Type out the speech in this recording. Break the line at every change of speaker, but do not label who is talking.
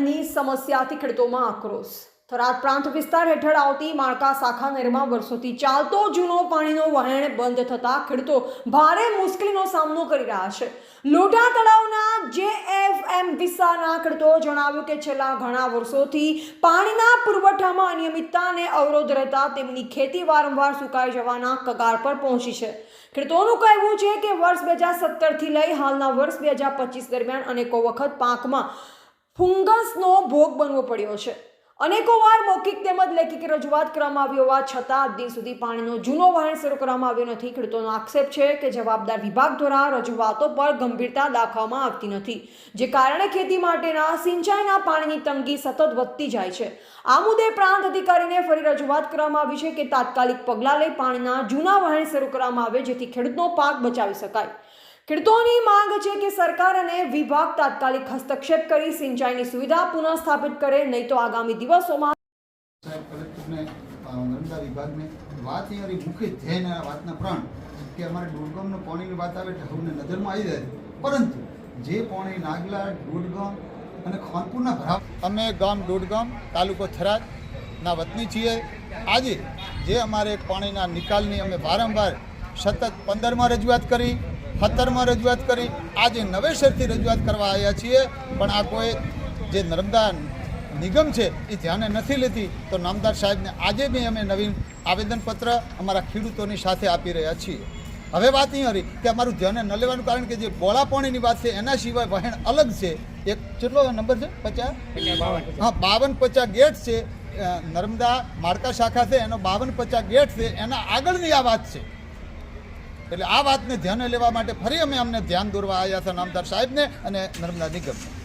સમસ્યાથી ખેડૂતોમાં આક્રોશ. થરાદ પ્રાંત વિસ્તાર હેઠળ આવતી માળકા શાખા નહેરમાં વર્ષોથી ચાલતો જૂનો પાણીનો વહેણ બંધ થતાં ખેડૂતો ભારે મુશ્કેલીનો સામનો કરી રહ્યા છે. લોઢા તળાવના જે એફ એમ વિસ્તારના ખેડૂતો જણાવ્યું કે છેલ્લા ઘણા વર્ષોથી પાણીના પુરવઠામાં અનિયમિતતાને અવરોધ રહેતા તેમની ખેતી વારંવાર સુકાઈ જવાના કગાર પર પહોંચી છે. ખેડૂતોનું કહેવું છે કે વર્ષ બે હજાર સત્તરથી લઈ હાલના વર્ષ બે હજાર પચીસ દરમિયાન અનેકો વખત પાકમાં ફુંગસનો ભોગ બનવો પડ્યો છે. અનેકો વાર મૌખિક તેમજ લેખિક રજૂઆત કરવામાં આવી હોવા છતાં દિન સુધી પાણીનો જૂનો વહેણ શરૂ કરવામાં આવ્યો નથી. ખેડૂતોનો આક્ષેપ છે કે જવાબદાર વિભાગ દ્વારા રજૂઆતો પર ગંભીરતા દાખવવામાં આવતી નથી, જે કારણે ખેતી માટેના સિંચાઈના પાણીની તંગી સતત વધતી જાય છે. આ મુદ્દે પ્રાંત અધિકારીને ફરી રજૂઆત કરવામાં આવી છે કે તાત્કાલિક પગલાં લઈ પાણીના જૂના વહેણ શરૂ કરવામાં આવે જેથી ખેડૂતનો પાક બચાવી શકાય. ખેડૂતોની માંગ છે કે સરકાર અને વિભાગ તાત્કાલિક હસ્તક્ષેપ કરી સિંચાઈની સુવિધા પુનઃસ્થાપિત કરે નહીં તો આગામી દિવસોમાં
સાહેબ નર્મદા વિભાગને વાત એ મુખ્ય ધ્યેય વાતના પ્રાણ કે અમારે દોડગામનો પાણીની વાત આવે એટલે નજરમાં આવી જાય. પરંતુ જે પાણી નાગલા દોડગામ અને ખાનપુરના ભરાવ અમે ગામ દોડગામ તાલુકો થરાદના વતની છીએ. આજે જે અમારે પાણીના નિકાલની અમે વારંવાર સતત પંદરમાં રજૂઆત કરી. સત્તરમાં રજૂઆત કરી. આજે નવેસરથી રજૂઆત કરવા આવ્યા છીએ. પણ આ કોઈ જે નર્મદા નિગમ છે, એ ધ્યાને નથી લેતી. તો નામદાર સાહેબને આજે બી અમે નવીન આવેદનપત્ર અમારા ખેડૂતોની સાથે આપી રહ્યા છીએ. હવે વાત નહીં હતી કે અમારું ધ્યાને ન લેવાનું કારણ કે જે બોળાપાણીની વાત છે, એના સિવાય વહેણ અલગ છે. એક કેટલો નંબર છે? પચાસ? હા, બાવન પચાસ ગેટ છે. નર્મદા માળકા શાખા છે, એનો બાવન પચાસ ગેટ છે. એના આગળની આ વાત છે. એટલે આ વાતને ધ્યાને લેવા માટે ફરી અમે અમને ધ્યાન દોરવા આવ્યા છે નામદાર સાહેબને અને નર્મદા નિગમને.